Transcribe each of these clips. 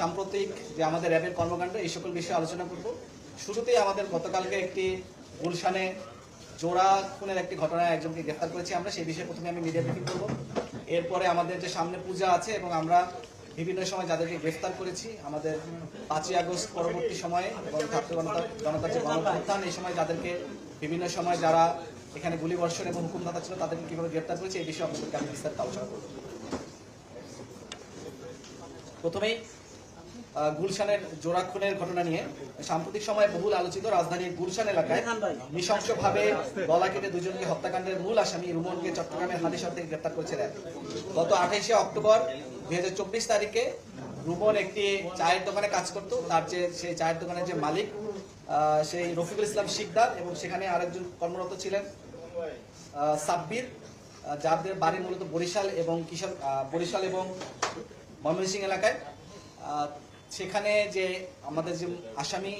সাম্প্রতিক যে আমাদের র্যাবের কর্মকাণ্ড, এই সকল বিষয়ে আলোচনা করব। শুরুতেই আমাদের গতকালকে একটি গুলশানে জোড়া খুনের একটি ঘটনায় একজনকে গ্রেফতার করেছি আমরা। সেই বিষয়ে প্রথমে আমি মিডিয়া ব্রিফিং করব। এরপরে আমাদের যে সামনে পূজা আছে এবং আমরা বিভিন্ন সময় যাদেরকে গ্রেফতার করেছি, আমাদের পাঁচই আগস্ট পরবর্তী সময়ে এবং ছাত্র জনতা, জনতার যে গণঅভ্যুত্থান, এই সময় যাদেরকে বিভিন্ন সময় যারা এখানে গুলিবর্ষণ এবং হুকুমদাতা ছিল তাদেরকে কীভাবে গ্রেফতার করেছি, এই বিষয়ে আপনাদেরকে আমি বিস্তারিত আলোচনা করব। প্রথমেই গুলশানের জোড়া খুনের ঘটনা নিয়ে সাম্প্রতিক সময়ে বহুল আলোচিত রাজধানীর গুলশান এলাকায় নৃশংসভাবে গলা কেটে দুজনকে হত্যাকাণ্ডের মূল আসামি রুমনকে চট্টগ্রামের হালিশহর থেকে গ্রেপ্তার করেছে র্যাব। গত আঠাইশে অক্টোবর দুই হাজার চব্বিশ তারিখে রুমন একটি চায়ের দোকানে কাজ করত। তার যে সেই চায়ের দোকানের যে মালিক আহ, সেই রফিকুল ইসলাম শিকদার এবং সেখানে আরেকজন কর্মরত ছিলেন আহ, সাব্বির যাদের বাড়ি মূলত বরিশাল এবং কিশোর আহ, বরিশাল এবং ময়মনসিংহ এলাকায়। আহ, সেখানে যে আমাদের যে আসামি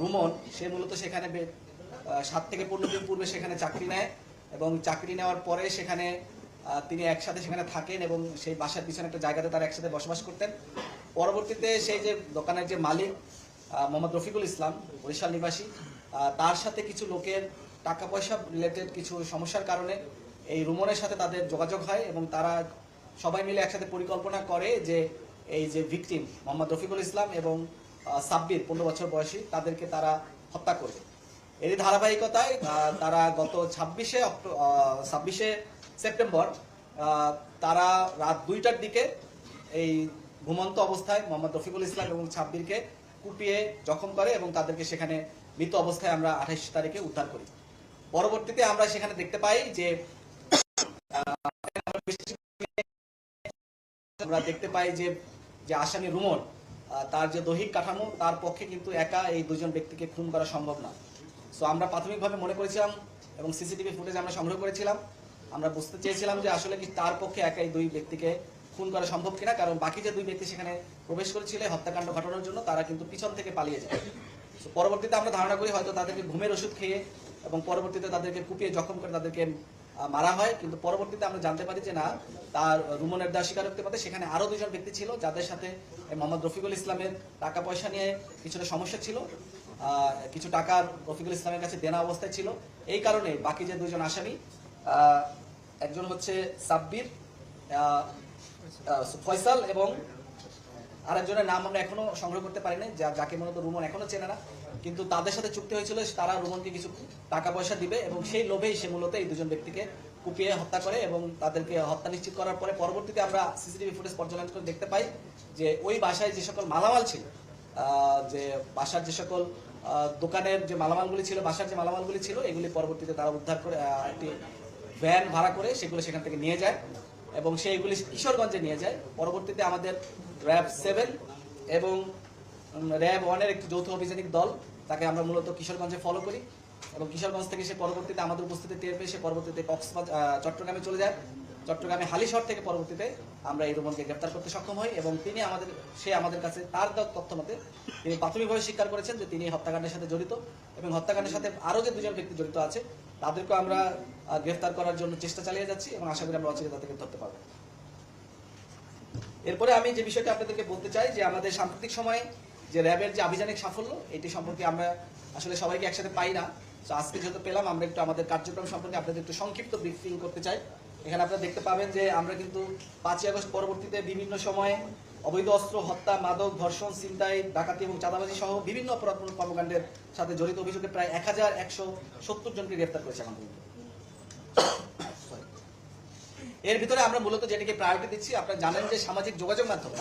রুমন, সে মূলত সেখানে সাত থেকে পনেরো দিন পূর্বে সেখানে চাকরি নেয় এবং চাকরি নেওয়ার পরে সেখানে তিনি একসাথে সেখানে থাকেন এবং সেই বাসার পিছনে একটা জায়গাতে তারা একসাথে বসবাস করতেন। পরবর্তীতে সেই যে দোকানের যে মালিক মোহাম্মদ রফিকুল ইসলাম বরিশাল নিবাসী তার সাথে কিছু লোকের টাকা পয়সা রিলেটেড কিছু সমস্যার কারণে এই রুমনের সাথে তাদের যোগাযোগ হয় এবং তারা সবাই মিলে একসাথে পরিকল্পনা করে যে এই যে ভিকটিম মোহাম্মদ রফিকুল ইসলাম এবং সাব্বির পনেরো বছর বয়সী, তাদেরকে তারা হত্যা করবে। এরই ধারাবাহিকতায় তারা গত ছাব্বিশে ছাব্বিশে সেপ্টেম্বর তারা রাত দুইটার দিকে এই ঘুমন্ত অবস্থায় মোহাম্মদ রফিকুল ইসলাম এবং ছাব্বিরকে কুপিয়ে জখম করে এবং তাদেরকে সেখানে মৃত অবস্থায় আমরা আঠাইশ তারিখে উদ্ধার করি। পরবর্তীতে আমরা সেখানে দেখতে পাই যে আমরা দেখতে পাই যে যে আসামি রুমন তার যে দৈহিক কাঠামো তার পক্ষে কিন্তু একা এই দুজন ব্যক্তিকে খুন করা সম্ভব না। সো আমরা প্রাথমিকভাবে মনে করেছিলাম এবং সিসিটিভি ফুটেজ আমরা সংগ্রহ করেছিলাম। আমরা বুঝতে চেয়েছিলাম যে আসলে কি তার পক্ষে একা এই দুই ব্যক্তিকে খুন করা সম্ভব কিনা কারণ বাকি যে দুই ব্যক্তি সেখানে প্রবেশ করেছিল হত্যাকাণ্ড ঘটানোর জন্য তারা কিন্তু পিছন থেকে পালিয়ে যায়। So, পরবর্তীতে আমরা ধারণা করি হয়তো তাদেরকে ঘুমের ওষুধ খেয়ে এবং পরবর্তীতে তাদেরকে কুপিয়ে জখম করে তাদেরকে মারা হয়, কিন্তু পরবর্তীতে আমরা জানতে পারি যে না, তার রুমনের দেওয়া স্বীকারোক্তি মতে সেখানে আরও দুজন ব্যক্তি ছিল, যাদের সাথে মোহাম্মদ রফিকুল ইসলামের টাকা পয়সা নিয়ে কিছুটা সমস্যা ছিল কিছু টাকা রফিকুল ইসলামের কাছে দেনা অবস্থায় ছিল। এই কারণে বাকি যে দুজন আসামি একজন হচ্ছে সাব্বির ফয়সাল এবং আরেকজনের নাম আমরা এখনও সংগ্রহ করতে পারিনি, যা যাকে মূলত রুমন এখনও চেনে না। কিন্তু তাদের সাথে চুক্তি হয়েছিল তারা রুমনকে কিছু টাকা পয়সা দিবে এবং সেই লোভেই সে মূলত এই দুজন ব্যক্তিকে কুপিয়ে হত্যা করে এবং তাদেরকে হত্যা নিশ্চিত করার পরে পরবর্তীতে আমরা সিসিটিভি ফুটেজ পর্যালোচনা করে দেখতে পাই যে ওই বাসায় যে সকল মালামাল ছিল যে বাসার যে সকল দোকানের যে মালামালগুলি ছিল, বাসার যে মালামালগুলি ছিল, এগুলি পরবর্তীতে তারা উদ্ধার করে একটি ভ্যান ভাড়া করে সেগুলো সেখান থেকে নিয়ে যায় এবং সেইগুলি কিশোরগঞ্জে নিয়ে যায়। পরবর্তীতে আমাদের র্যাব সেভেন এবং র্যাব ওয়ানের একটি যৌথ অভিযানিক দল তাকে আমরা মূলত কিশোরগঞ্জে ফলো করি এবং কিশোরগঞ্জ থেকে সে পরবর্তীতে আমাদের উপস্থিতি টের পেয়ে সে পরবর্তীতে কক্সবাজার আহ, চট্টগ্রামে চলে যায়। চট্টগ্রামে হালিশহর থেকে পরবর্তীতে আমরা এই রুমনকে গ্রেপ্তার করতে সক্ষম হই এবং তিনি আমাদের সে আমাদের কাছে তার তথ্য মতে তিনি প্রাথমিকভাবে স্বীকার করেছেন যে তিনি হত্যাকাণ্ডের সাথে জড়িত এবং হত্যাকাণ্ডের সাথে আরও যে দুজন ব্যক্তি জড়িত আছে তাদেরকেও আমরা গ্রেফতার করার জন্য চেষ্টা চালিয়ে যাচ্ছি এবং আশা করি আমরা অচিরে তাদেরকে ধরতে পারব। এরপরে আমি যে বিষয়টা আপনাদেরকে বলতে চাই যে আমাদের সাম্প্রতিক সময়ে যে র্যাবের যে আভিযানিক সাফল্য, এটি সম্পর্কে আমরা আসলে সবাইকে একসাথে পাই না। তো আজকে যেহেতু পেলাম, আমরা একটু আমাদের কার্যক্রম সম্পর্কে আপনাদের একটু সংক্ষিপ্ত ব্রিফিং করতে চাই। এখানে আপনারা দেখতে পাবেন যে আমরা কিন্তু পাঁচই আগস্ট পরবর্তীতে বিভিন্ন সময়ে অবৈধ অস্ত্র হত্যা, মাদক, ধর্ষণ, ছিনতাই, ডাকাতি এবং চাঁদাবাজি সহ বিভিন্ন অপরাধমূলক কর্মকাণ্ডের সাথে জড়িত অভিযোগে প্রায় এক হাজার একশো সত্তর জনকে গ্রেপ্তার করেছে এখন এর ভিতরে আমরা মূলত যেটাকে প্রায়োরিটি দিচ্ছি, আপনারা জানেন যে সামাজিক যোগাযোগ মাধ্যম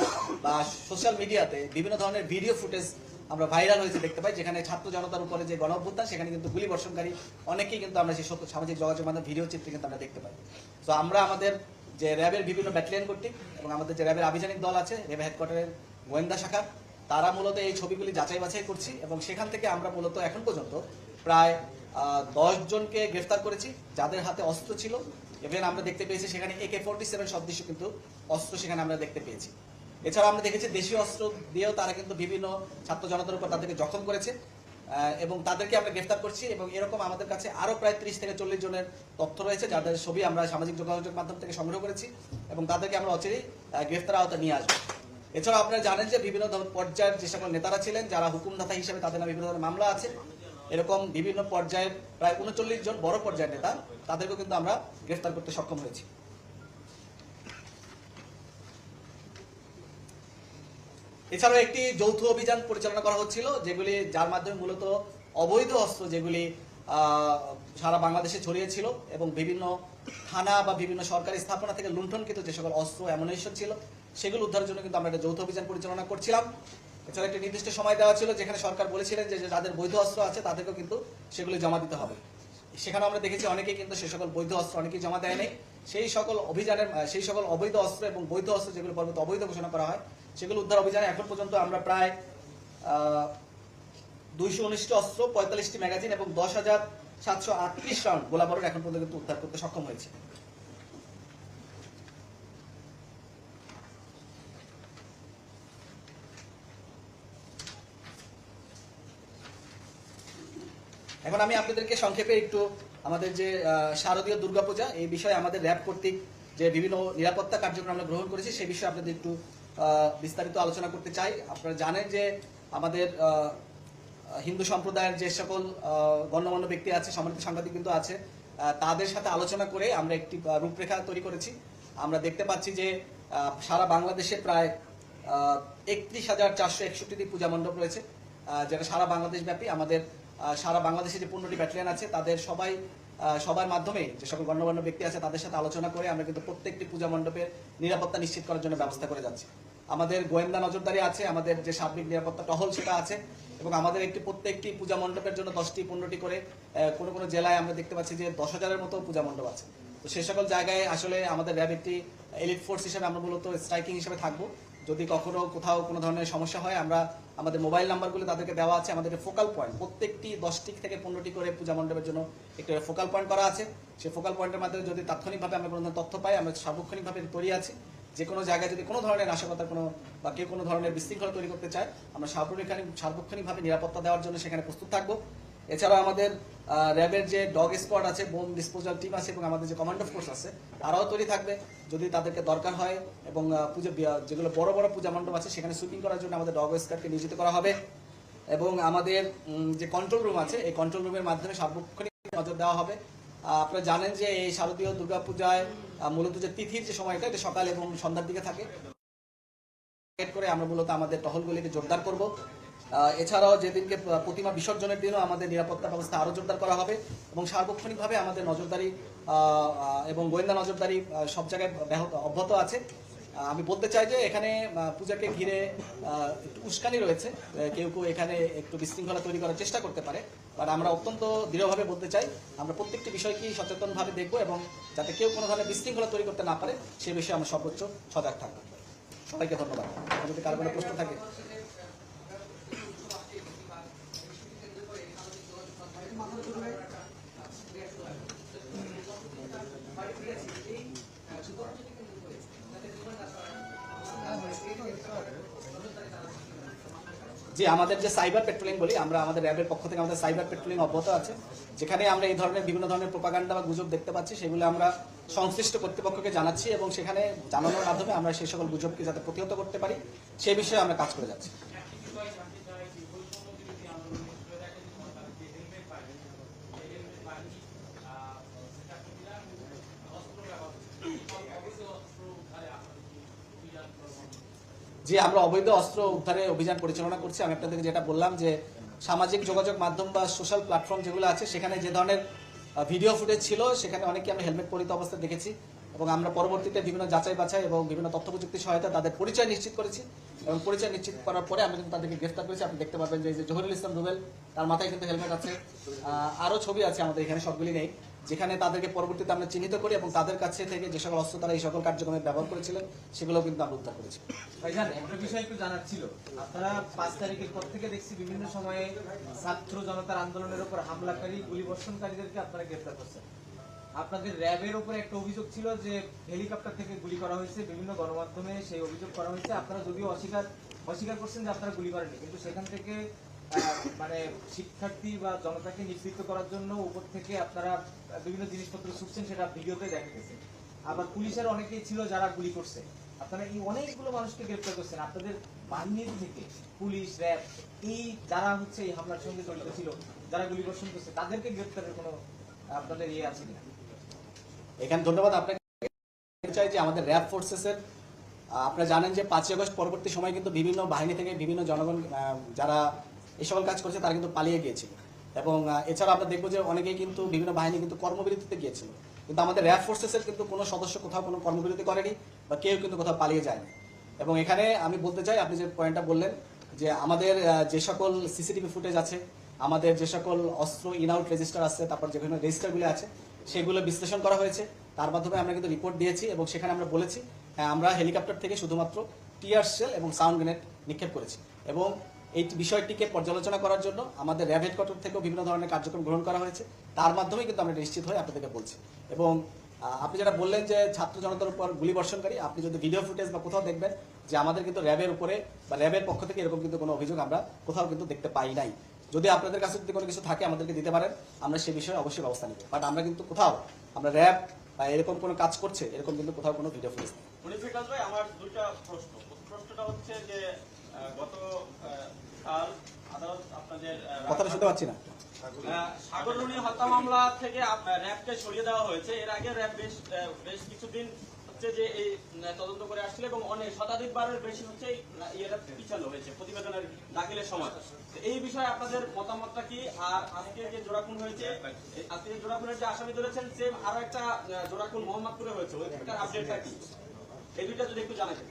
বা সোশ্যাল মিডিয়াতে বিভিন্ন ধরনের ভিডিও ফুটেজ আমরা ভাইরাল হয়েছে দেখতে পাই, যেখানে ছাত্র জনতার উপরে যে গণ অভ্যুত্থান সেখানে কিন্তু গুলি বর্ষণকারী অনেকেই কিন্তু আমরা সেই সত্য- সামাজিক যোগাযোগ মাধ্যম ভিডিও চিত্রে কিন্তু আমরা দেখতে পাই। তো আমরা আমাদের যে র্যাবের বিভিন্ন ব্যাটালিয়ন কর্তৃক এবং আমাদের যে র্যাবের আভিযানিক দল আছে, র্যাব হেডকোয়ার্টারের গোয়েন্দা শাখা, তারা মূলত এই ছবিগুলি যাচাই বাছাই করছি এবং সেখান থেকে আমরা মূলত এখন পর্যন্ত প্রায় দশ জনকে গ্রেফতার করেছি, যাদের হাতে অস্ত্র ছিল। ইভেন আমরা দেখতে পেয়েছি সেখানে একে ফোর্টি সেভেন সদৃশ কিন্তু অস্ত্র সেখানে আমরা দেখতে পেয়েছি। এছাড়া আমরা দেখেছি দেশীয় অস্ত্র দিয়েও তারা কিন্তু বিভিন্ন ছাত্র জনতার উপর তাদেরকে জখম করেছে এবং তাদেরকে আমরা গ্রেফতার করছি এবং এরকম আমাদের কাছে আরও প্রায় ত্রিশ থেকে চল্লিশ জনের তথ্য রয়েছে যাদের ছবি আমরা সামাজিক যোগাযোগ মাধ্যম থেকে সংগ্রহ করেছি এবং তাদেরকে আমরা অচিরেই গ্রেফতার আওতা নিয়ে আসব। এছাড়া আপনারা জানেন যে বিভিন্ন পর্যায়ের যে সকল নেতারা ছিলেন, যারা হুকুমদাতা হিসেবে তাদের নামে বিভিন্ন ধরনের মামলা আছে এরকম বিভিন্ন পর্যায়ের প্রায় উনচল্লিশ জন বড় পর্যায়ের নেতা, তাদেরকেও কিন্তু আমরা গ্রেফতার করতে সক্ষম হয়েছি। এছাড়াও একটি যৌথ অভিযান পরিচালনা করা হচ্ছিল, যেগুলি যার মাধ্যমে মূলত অবৈধ অস্ত্র যেগুলি সারা বাংলাদেশে ছড়িয়েছিল এবং বিভিন্ন থানা বা বিভিন্ন সরকারি স্থাপনা থেকে লুণ্ঠনকৃত যে সকল অস্ত্র অ্যামুনেশন ছিল, সেগুলো উদ্ধারের জন্য কিন্তু আমরা একটা যৌথ অভিযান পরিচালনা করছিলাম। এছাড়া একটি নির্দিষ্ট সময় দেওয়া ছিল যেখানে সরকার বলেছিলেন যে যাদের বৈধ অস্ত্র আছে তাদেরকেও কিন্তু সেগুলি জমা দিতে হবে। সেখানে আমরা দেখেছি অনেকেই কিন্তু সে সকল বৈধ অস্ত্র অনেকেই জমা দেয়নি সেই সকল অভিযানের সেই সকল অবৈধ অস্ত্র এবং বৈধ অস্ত্র যেগুলো পরবর্তী অবৈধ ঘোষণা করা হয়, সেগুলো উদ্ধার অভিযানে এখন পর্যন্ত আমরা প্রায় দুইশো উনিশটি অস্ত্র, পঁয়তাল্লিশটি ম্যাগাজিন এবং দশ হাজার সাতশো আটত্রিশ রাউন্ড গোলাবারুদ এখন পর্যন্ত কিন্তু উদ্ধার করতে সক্ষম হয়েছে। এখন আমি আপনাদেরকে সংক্ষেপে একটু আমাদের যে শারদীয় দুর্গাপূজা, এই বিষয়ে আমাদের র্যাব কর্তৃক যে বিভিন্ন নিরাপত্তা কার্যক্রম আমরা গ্রহণ করেছি সেই বিষয়ে আপনাদের একটু বিস্তারিত আলোচনা করতে চাই। আপনারা জানেন যে আমাদের হিন্দু সম্প্রদায়ের যে সকল গণ্যমান্য ব্যক্তি আছে, সম্মানিত সাংবাদিক কিন্তু আছে তাদের সাথে আলোচনা করে আমরা একটি রূপরেখা তৈরি করেছি। আমরা দেখতে পাচ্ছি যে সারা বাংলাদেশে প্রায় একত্রিশ হাজার চারশো একষট্টিটি পূজা মণ্ডপ রয়েছে যেটা সারা বাংলাদেশ ব্যাপী আমাদের সারা বাংলাদেশে যে পনেরোটি ব্যাটালিয়ান আছে, তাদের সবাই সবার মাধ্যমে যে সকল গণ্যমান্য ব্যক্তি আছে, তাদের সাথে আলোচনা করে আমরা কিন্তু প্রত্যেকটি পূজা মণ্ডপের নিরাপত্তা নিশ্চিত করার জন্য ব্যবস্থা করে যাচ্ছি। আমাদের গোয়েন্দা নজরদারি আছে, আমাদের যে সার্বিক নিরাপত্তা টহল সেটা আছে, এবং আমাদের একটি প্রত্যেকটি পূজা মণ্ডপের জন্য দশটি, পনেরোটি করে কোনো কোনো জেলায় আমরা দেখতে পাচ্ছি যে দশ হাজারের মতো পূজা মণ্ডপ আছে। তো সে সকল জায়গায় আসলে আমাদের র্যাব একটি এলিট ফোর্স হিসেবে আমরা মূলত স্ট্রাইকিং হিসেবে থাকব। যদি কখনো কোথাও কোনো ধরনের সমস্যা হয়, আমরা আমাদের মোবাইল নাম্বারগুলো তাদেরকে দেওয়া আছে। আমাদের ফোকাল পয়েন্ট প্রত্যেকটি দশটি থেকে পনেরোটি করে পূজা মণ্ডপের জন্য একটি ফোকাল পয়েন্ট করা আছে। সেই ফোকাল পয়েন্টের মাধ্যমে যদি তাৎক্ষণিকভাবে আমরা কোনো তথ্য পাই, আমরা সার্বক্ষণিকভাবে তৈরি আছি। যে কোনো জায়গায় যদি কোনো ধরনের নাশকতার কোনো বা কেউ কোনো ধরনের বিশৃঙ্খলা তৈরি করতে চায়, আমরা সার্বক্ষণিক সার্বক্ষণিকভাবে নিরাপত্তা দেওয়ার জন্য সেখানে প্রস্তুত থাকব। এছাড়া আমাদের র্যাবের যে ডগ স্কোয়াড আছে বোম ডিসপোজাল টিম আছে এবং আমাদের যে কমান্ডো ফোর্স আছে, তারাও তৈরি থাকবে। যদি তাদেরকে দরকার হয় এবং পুজো যেগুলো বড় বড় পূজা মণ্ডপ আছে, সেখানে শুটিং করার জন্য আমাদের ডগ স্কোয়াডকে নিয়োজিত করা হবে। এবং আমাদের যে কন্ট্রোল রুম আছে, এই কন্ট্রোল রুমের মাধ্যমে সার্বক্ষণিক নজর দেওয়া হবে। আপনারা জানেন যে এই শারদীয় দুর্গাপূজায় মূলত যে তিথির যে সময়টা, এটা সকাল এবং সন্ধ্যার দিকে থাকে। করে আমরা মূলত আমাদের টহলগুলিকে জোরদার করব। এছাড়াও যেদিনকে প্রতিমা বিসর্জনের দিনও আমাদের নিরাপত্তা ব্যবস্থা আরও জোরদার করা হবে এবং সার্বক্ষণিকভাবে আমাদের নজরদারি এবং গোয়েন্দা নজরদারি সব জায়গায় ব্যাহত, অব্যাহত আছে। আমি বলতে চাই যে এখানে পূজাকে ঘিরে একটু উস্কানি রয়েছে। কেউ কেউ এখানে একটু বিশৃঙ্খলা তৈরি করার চেষ্টা করতে পারে, বাট আমরা অত্যন্ত দৃঢ়ভাবে বলতে চাই, আমরা প্রত্যেকটি বিষয়কেই সচেতনভাবে দেখব এবং যাতে কেউ কোনো ধরনের বিশৃঙ্খলা তৈরি করতে না পারে, সে বিষয়ে আমরা সর্বোচ্চ সজাগ থাকব। সবাইকে ধন্যবাদ। যদি কারও কোনো প্রশ্ন থাকে? জি আমাদের যে সাইবার পেট্রোলিং বলি, আমরা আমাদের র্যাবের পক্ষ থেকে আমাদের সাইবার পেট্রোলিং অব্যাহত আছে। যেখানে আমরা এই ধরনের বিভিন্ন ধরনের প্রোপাগান্ডা বা গুজব দেখতে পাচ্ছি, সেগুলো আমরা সংশ্লিষ্ট কর্তৃপক্ষকে জানাচ্ছি এবং সেখানে জানানোর মাধ্যমে আমরা সেই সকল গুজবকে যাতে প্রতিহত করতে পারি সেই বিষয়ে আমরা কাজ করে যাচ্ছি। যে আমরা অবৈধ অস্ত্র উদ্ধারে অভিযান পরিচালনা করছি, আমি আপনাদেরকে যেটা বললাম যে সামাজিক যোগাযোগ মাধ্যম বা সোশ্যাল প্ল্যাটফর্ম যেগুলো আছে, সেখানে যে ধরনের ভিডিও ফুটেজ ছিল, সেখানে অনেকে আমরা হেলমেট পরিত অবস্থায় দেখেছি এবং আমরা পরবর্তীতে বিভিন্ন যাচাই বাছাই এবং বিভিন্ন তথ্য প্রযুক্তি সহায়তা তাদের পরিচয় নিশ্চিত করেছি এবং পরিচয় নিশ্চিত করার পরে আমরা কিন্তু তাদেরকে গ্রেফতার করেছি। আপনি দেখতে পাবেন যে জহিরুল ইসলাম রুবেল, তার মাথায় কিন্তু হেলমেট আছে। আরও ছবি আছে আমাদের, এখানে সবগুলি নেই। যেখানে তাদেরকে পরবর্তীতে আমরা চিহ্নিত করি এবং তাদের কাছে থেকে যে সকল অস্ত্র তারা এই সকল কার্যক্রমে ব্যবহার করেছিলেন সেগুলো কিন্তু আমরা উদ্ধার করেছি। একটা বিষয় একটু জানার ছিল। আপনারা পাঁচ তারিখের পর থেকে দেখছি বিভিন্ন সময়ে ছাত্র জনতার আন্দোলনের উপর হামলাকারী, গুলি বর্ষণকারীদেরকে আপনারা করছেন। আপনাদের র্যাবের উপরে একটা অভিযোগ ছিল যে হেলিকপ্টার থেকে গুলি করা হয়েছে, বিভিন্ন গণমাধ্যমে সেই অভিযোগ করা হয়েছে। আপনারা যদিও অস্বীকার অস্বীকার করছেন যে আপনারা গুলি করেননি, কিন্তু সেখান থেকে মানে শিক্ষার্থী বা জনতাকে নিবৃত্ত করার জন্য উপর থেকে আপনারা বিভিন্ন জিনিসপত্র ছুটছেন, সেটা ভিডিওতে দেখা গেছে আবার পুলিশের অনেকেই ছিল যারা গুলি করছে। আপনারা এই অনেকগুলো মানুষকে গ্রেপ্তার করছেন। আপনাদের বাহিনীর থেকে পুলিশ, র্যাব, এই যারা হচ্ছে এই হামলার সঙ্গে জড়িত ছিল, যারা গুলি বর্ষণ করছে, তাদেরকে গ্রেপ্তারের কোনো আপনাদের ইয়ে আছে কিনা? এখানে ধন্যবাদ। আপনাকে চাই যে আমাদের র্যাব ফোর্সেসের আপনারা জানেন যে পাঁচই আগস্ট পরবর্তী সময় কিন্তু বিভিন্ন বাহিনী থেকে বিভিন্ন জনগণ যারা এই সকল কাজ করেছে তারা কিন্তু পালিয়ে গিয়েছিল। এবং এছাড়া আমরা দেখব যে অনেকেই কিন্তু বিভিন্ন বাহিনী কিন্তু কর্মবিরতিতে গিয়েছিল। কিন্তু আমাদের র্যাব ফোর্সেসের কিন্তু কোনো সদস্য কোথাও কোনো কর্মবিরতি করেনি বা কেউ কিন্তু কোথাও পালিয়ে যায়নি। এবং এখানে আমি বলতে চাই আপনি যে পয়েন্টটা বললেন যে আমাদের যে সকল সিসিটিভি ফুটেজ আছে আমাদের যে সকল অস্ত্র ইন আউট রেজিস্টার আছে তারপর যেখানে রেজিস্টারগুলো আছে সেগুলো বিশ্লেষণ করা হয়েছে। তার মাধ্যমে আমরা কিন্তু রিপোর্ট দিয়েছি এবং সেখানে আমরা বলেছি হ্যাঁ, আমরা হেলিকপ্টার থেকে শুধুমাত্র টিয়ার সেল এবং সাউন্ড গ্রেনেড নিক্ষেপ করেছি। এবং এই বিষয়টিকে পর্যালোচনা করার জন্য আমাদের র্যাব হেডকোয়ার্টার থেকেও বিভিন্ন ধরনের কার্যক্রম গ্রহণ করা হয়েছে। তার মাধ্যমেই কিন্তু আমরা নিশ্চিত হয়ে আপনাদেরকে বলছি। এবং আপনি যেটা বললেন যে ছাত্র জনতার উপর গুলি বর্ষণকারী, আপনি যদি ভিডিও ফুটেজ বা কোথাও দেখবেন যে আমাদের কিন্তু র্যাবের উপরে বা র্যাবের পক্ষ থেকে এরকম কিন্তু কোনো অভিযোগ আমরা কোথাও কিন্তু দেখতে পাই নাই। যদি আপনাদের কাছে যদি কোনো কিছু থাকে, আমাদেরকে দিতে পারেন, আমরা সে বিষয়ে অবশ্যই ব্যবস্থা নিব। বাট আমরা কিন্তু কোথাও, আমরা র্যাব বা এরকম কোনো কাজ করছে, এরকম কিন্তু কোথাও কোনো ভিডিও ফুটেজ নেই। আমার দুইটা প্রশ্ন। প্রশ্নটা হচ্ছে যে গত কথাটা শুনতে পাচ্ছি না। আহ, সাগররুনি হত্যা মামলা থেকে র্যাবকে সরিয়ে দেওয়া হয়েছে। এর আগে র্যাব বেশ বেশ কিছুদিন হচ্ছে যে এই তদন্ত করে আসছিল এবং অনেক শতাধিক বারের বেশি হচ্ছে ইয়েটা পিছানো হয়েছে প্রতিবেদনের দাখিলের সময়। এই বিষয়ে আপনাদের মতামতটা কি? আর আজকে যে জোড়াখুন হয়েছে আজকে যে জোড়াখুনের যে আসামি ধরেছেন সেম আরও একটা জোড়াখুন মোহাম্মদপুরে হয়েছে। ওইটার আপডেটটা কি? এই দুইটা যদি একটু জানাতেন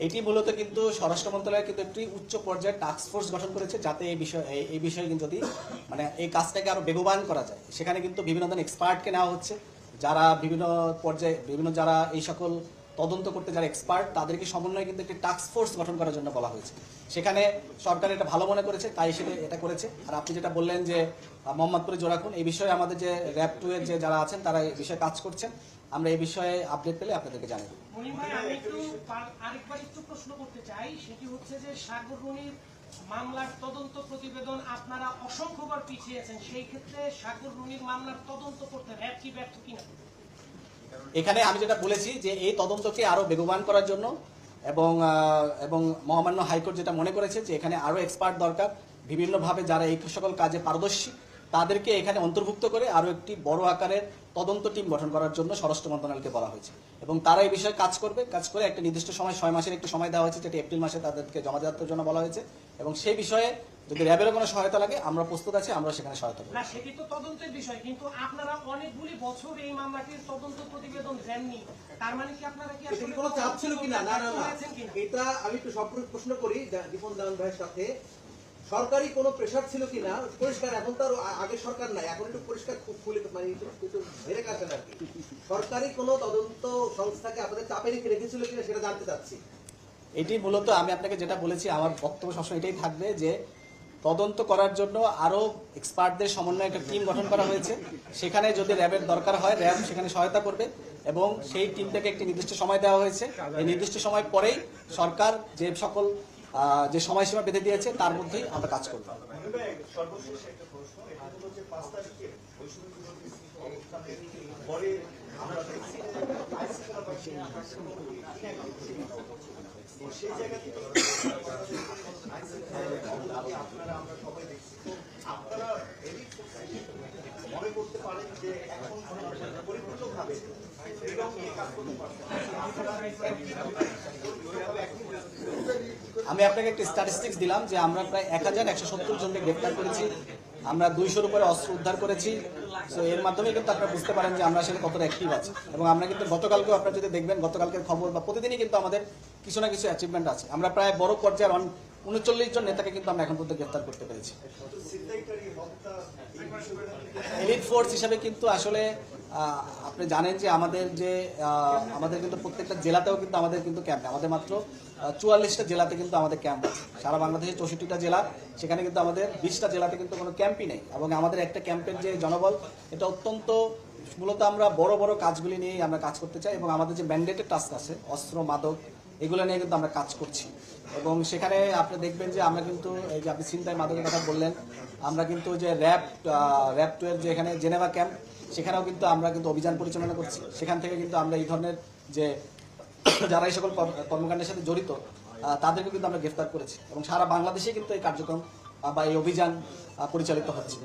এটি মূলত কিন্তু স্বরাষ্ট্র মন্ত্রণালয় কিন্তু একটি উচ্চ পর্যায়ের টাস্ক ফোর্স গঠন করেছে যাতে এই বিষয় এই- বিষয়ে কিন্তু যদি মানে এই কাজটাকে আরও বেগবান করা যায়। সেখানে কিন্তু বিভিন্ন ধরনের এক্সপার্টকে নেওয়া হচ্ছে। যারা বিভিন্ন পর্যায়ে বিভিন্ন যারা এই সকল তদন্ত করতে যারা এক্সপার্ট তাদেরকে সমন্বয়ে কিন্তু একটি টাস্ক ফোর্স গঠন করার জন্য বলা হয়েছে। সেখানে সরকার এটা ভালো মনে করেছে, তাই সেটা এটা করেছে। আর আপনি যেটা বললেন যে মোহাম্মদপুরে জোড়াখুন এই বিষয়ে আমাদের যে র্যাব টু এর যে যারা আছেন, তারা এই বিষয়ে কাজ করছেন। আমরা এই বিষয়ে আপডেট পেলে আপনাদেরকে জানাব। আমি একটু আরেকবার একটু প্রশ্ন করতে চাই। সেটি হচ্ছে যে সাগর রনির মামলার তদন্ত প্রতিবেদন আপনারা অসংখ্যবার পিছিয়েছেন। সেই ক্ষেত্রে সাগর রনির মামলার তদন্ত করতে র্যাব কি ব্যর্থ কিনা? এখানে আমি যেটা বলেছি যে এই তদন্তকে আরও বেগবান করার জন্য এবং এবং মহামান্য হাইকোর্ট যেটা মনে করেছে যে এখানে আরও এক্সপার্ট দরকার। বিভিন্নভাবে যারা এই সকল কাজে পারদর্শী তাদেরকে এখানে অন্তর্ভুক্ত করে আরও একটি বড় আকারের তদন্ত টিম গঠন করার জন্য স্বরাষ্ট্র মন্ত্রণালয়কে বলা হয়েছে। এবং তারা এই বিষয়ে কাজ করবে কাজ করে একটা নির্দিষ্ট সময় ছয় মাসের একটি সময় দেওয়া হয়েছে যেটি এপ্রিল মাসে তাদেরকে জমা দেওয়ার জন্য বলা হয়েছে। এবং সেই বিষয়ে যদি র্যাবেরও কোনো সহায়তা লাগে আমরা প্রস্তুত আছি আমরা সেখানে সহায়তা করব। না সেটি তো তদন্তের বিষয় কিন্তু আপনারা অনেকগুলি বছর এই মামলাটির তদন্ত প্রতিবেদন দেননি। তার মানে কি আপনারা কি এটা আসলে কোনো চাপ ছিল কিনা? না না না। এটা আমি একটু সম্পর্ক প্রশ্ন করি দীপন দান ভাইয়ের সাথে। সরকারি কোনো প্রেশার ছিল কিনা পরিষ্কার, এখন তো আগে সরকার নাই। এখন একটু পরিষ্কার খুব খুলে মানে একটু ধরে কাছেন আর কি। সরকারি কোনো তদন্ত সংস্থাকে আপনাদের চাপে রেখে রেখেছিল কিনা সেটা জানতে চাচ্ছি। এটি মূলত আমি আপনাকে যেটা বলেছি, আমার বক্তব্য সবসময় এটাই থাকবে যে তদন্ত করার জন্য আরও এক্সপার্টদের সমন্বয়ে একটা টিম গঠন করা হয়েছে। সেখানে যদি র্যাবের দরকার হয়, র্যাব সেখানে সহায়তা করবে এবং সেই টিমটাকে একটি নির্দিষ্ট সময় দেওয়া হয়েছে। এই নির্দিষ্ট সময় পরেই সরকার যে সকল যে সময়সীমা বেঁধে দিয়েছে তার মধ্যেই আমরা কাজ করব। মনে করতে পারেন যে আমি আপনাকে একটা স্ট্যাটিস্টিক্স দিলাম যে আমরা প্রায় এক হাজার একশো সত্তর জনকে গ্রেপ্তার করেছি। আমরা দুইশোর উপরে অস্ত্র উদ্ধার করেছি। তো এর মাধ্যমে কিন্তু আপনারা বুঝতে পারেন যে আমরা আসলে কতটা অ্যাক্টিভ আছি। এবং আমরা কিন্তু গতকালকেও আপনারা যদি দেখবেন, গতকালকের খবর বা প্রতিদিনই কিন্তু আমাদের কিছু না কিছু অ্যাচিভমেন্ট আছে। আমরা প্রায় বড় পর্যায়ের উনচল্লিশ জন নেতাকে কিন্তু আমরা এখন পর্যন্ত গ্রেপ্তার করতে পেরেছি। এলিট ফোর্স হিসাবে কিন্তু আসলে আপনি জানেন যে আমাদের যে আমাদের কিন্তু প্রত্যেকটা জেলাতেও কিন্তু আমাদের কিন্তু ক্যাম্প আমাদের মাত্র চুয়াল্লিশটা জেলাতে কিন্তু আমাদের ক্যাম্প আছে। সারা বাংলাদেশের চৌষট্টিটা জেলা, সেখানে কিন্তু আমাদের বিশটা জেলাতে কিন্তু কোনো ক্যাম্পই নেই। এবং আমাদের একটা ক্যাম্পের যে জনবল, এটা অত্যন্ত, মূলত আমরা বড় বড় কাজগুলি নিয়েই আমরা কাজ করতে চাই এবং আমাদের যে ম্যান্ডেটেড টাস্ক আছে, অস্ত্র, মাদক, এগুলো নিয়ে কিন্তু আমরা কাজ করছি। এবং সেখানে আপনি দেখবেন যে আমরা কিন্তু, এই যে আপনি চিন্তায় মাদকের কথা বললেন, আমরা কিন্তু যে র্যাব র্যাব টু এর যে এখানে জেনেভা ক্যাম্প সেখানেও কিন্তু আমরা কিন্তু অভিযান পরিচালনা করছি। সেখান থেকে কিন্তু আমরা এই ধরনের যে যারা এই সকল কর্মকাণ্ডের সাথে জড়িত তাদেরকে কিন্তু আমরা গ্রেফতার করেছি। এবং সারা বাংলাদেশে কিন্তু এই কার্যক্রম বা এই অভিযান পরিচালিত হচ্ছে।